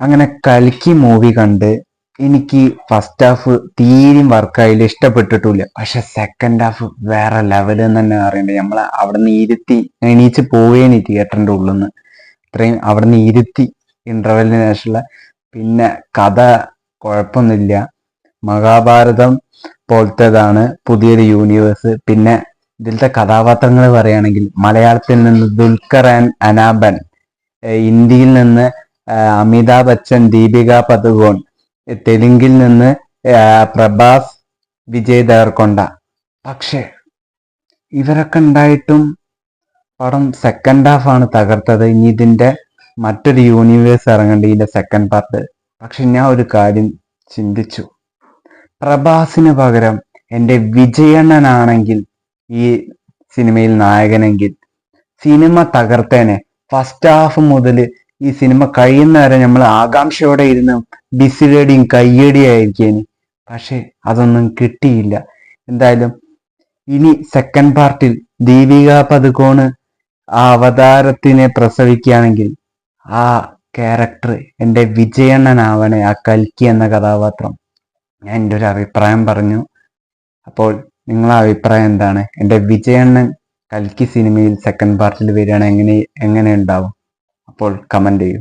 അങ്ങനെ കൽക്കി മൂവി കണ്ട് എനിക്ക് ഫസ്റ്റ് ഹാഫ് തീരെയും വർക്കായില്ല ഇഷ്ടപ്പെട്ടിട്ടില്ല പക്ഷെ സെക്കൻഡ് ഹാഫ് വേറെ ലെവൽ എന്ന് തന്നെ അറിയണ്ടേ നമ്മൾ അവിടെ നിന്ന് ഇരുത്തി എണീച്ച് പോവേനി തിയേറ്ററിന്റെ ഉള്ളിൽ നിന്ന് ഇത്രയും അവിടെ നിന്ന് ഇരുത്തി ഇന്റർവെല്ലിന് ശേഷമുള്ള പിന്നെ കഥ കുഴപ്പമൊന്നുമില്ല. മഹാഭാരതം പോലത്തേതാണ് പുതിയൊരു യൂണിവേഴ്സ് പിന്നെ ഇതിലത്തെ കഥാപാത്രങ്ങൾ പറയുകയാണെങ്കിൽ മലയാളത്തിൽ നിന്ന് ദുൽഖർ ആൻഡ് അനാബൻ ഇന്ത്യയിൽ നിന്ന് അമിതാഭ് ബച്ചൻ ദീപിക പദുകോൺ തെലുങ്കിൽ നിന്ന് പ്രഭാസ് വിജയ് ദേവർകൊണ്ട. പക്ഷേ ഇവരൊക്കെ ഉണ്ടായിട്ടും പടം സെക്കൻഡ് ഹാഫ് ആണ് തകർത്തത്. ഇനി ഇതിന്റെ മറ്റൊരു യൂണിവേഴ്സ് ഇറങ്ങേണ്ട ഇതിന്റെ സെക്കൻഡ് പാർട്ട് പക്ഷെ ഞാൻ ഒരു കാര്യം ചിന്തിച്ചു. പ്രഭാസിന് പകരം എന്റെ വിജയണ്ണനാണെങ്കിൽ ഈ സിനിമയിൽ നായകനെങ്കിൽ സിനിമ തകർത്തേനെ ഫസ്റ്റ് ഹാഫ് മുതൽ ഈ സിനിമ കഴിയുന്ന വരെ നമ്മൾ ആകാംക്ഷയോടെ ഇരുന്ന് ബിസിലടിയും കയ്യേടിയായിരിക്കും പക്ഷെ അതൊന്നും കിട്ടിയില്ല. എന്തായാലും ഇനി സെക്കൻഡ് പാർട്ടിൽ ദീപിക പതുക്കോണ് ആ അവതാരത്തിനെ പ്രസവിക്കുകയാണെങ്കിൽ ആ ക്യാരക്ടർ എന്റെ വിജയണ്ണനാവണേ ആ കൽക്കി എന്ന കഥാപാത്രം. ഞാൻ എന്റെ ഒരു അഭിപ്രായം പറഞ്ഞു. അപ്പോൾ നിങ്ങളെ അഭിപ്രായം എന്താണ്? എന്റെ വിജയണ്ണൻ കൽക്കി സിനിമയിൽ സെക്കൻഡ് പാർട്ടിൽ വരികയാണെങ്കിൽ എങ്ങനെ എങ്ങനെ ഉണ്ടാവും? അപ്പോൾ കമന്റ് ചെയ്യൂ.